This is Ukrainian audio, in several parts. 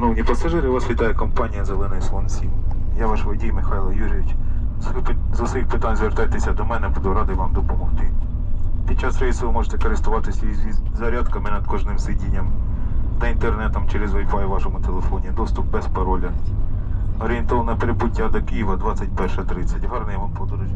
Шановні пасажири, вас вітає компанія Зелений Слон 7. Я ваш водій Михайло Юрійович. З усіх- питань звертайтеся до мене, буду радий вам допомогти. Під час рейсу ви можете користуватися зарядками над кожним сидінням та інтернетом через Wi-Fi в вашому телефоні. Доступ без пароля. Орієнтовне прибуття до Києва 21.30. Гарної вам подорожі.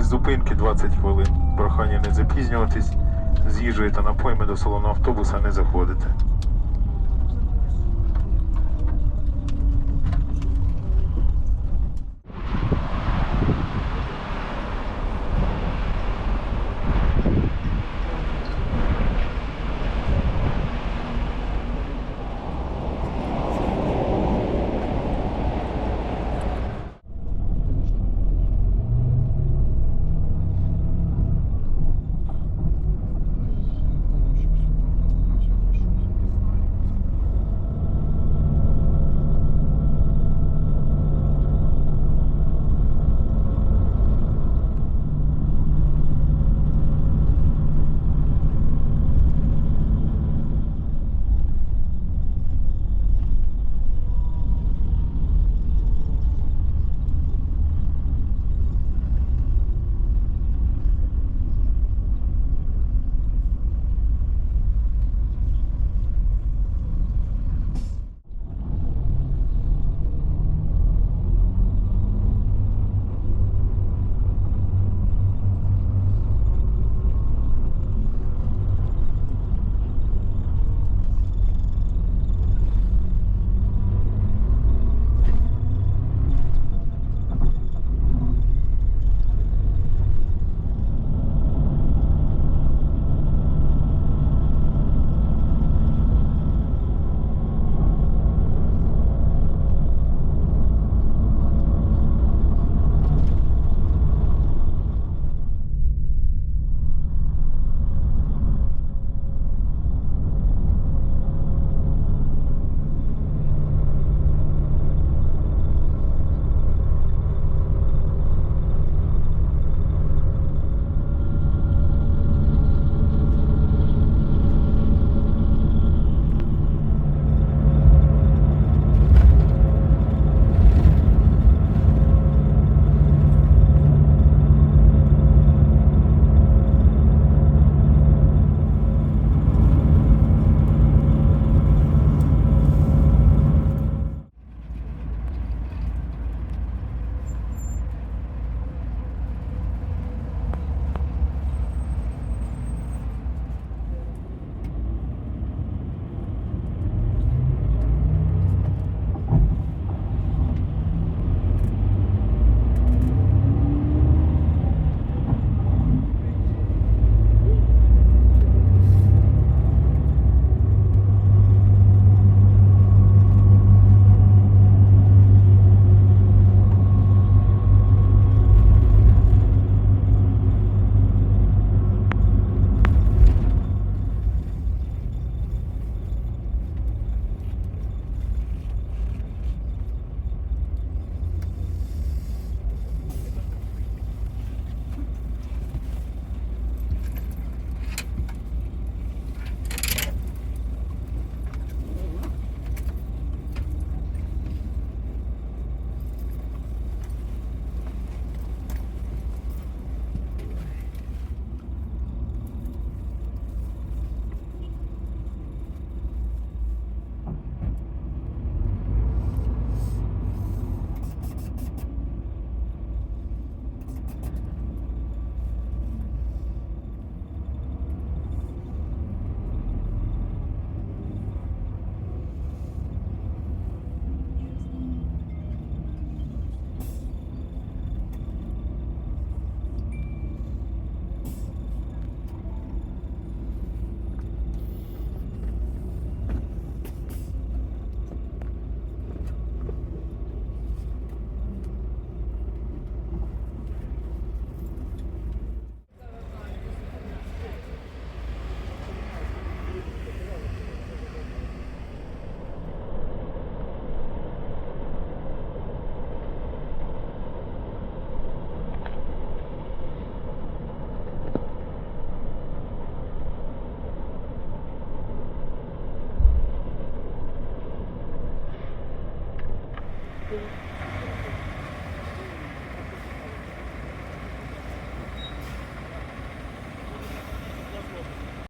Тривалість зупинки 20 хвилин. Прохання не запізнюватись. З їжею до салону автобуса не заходити.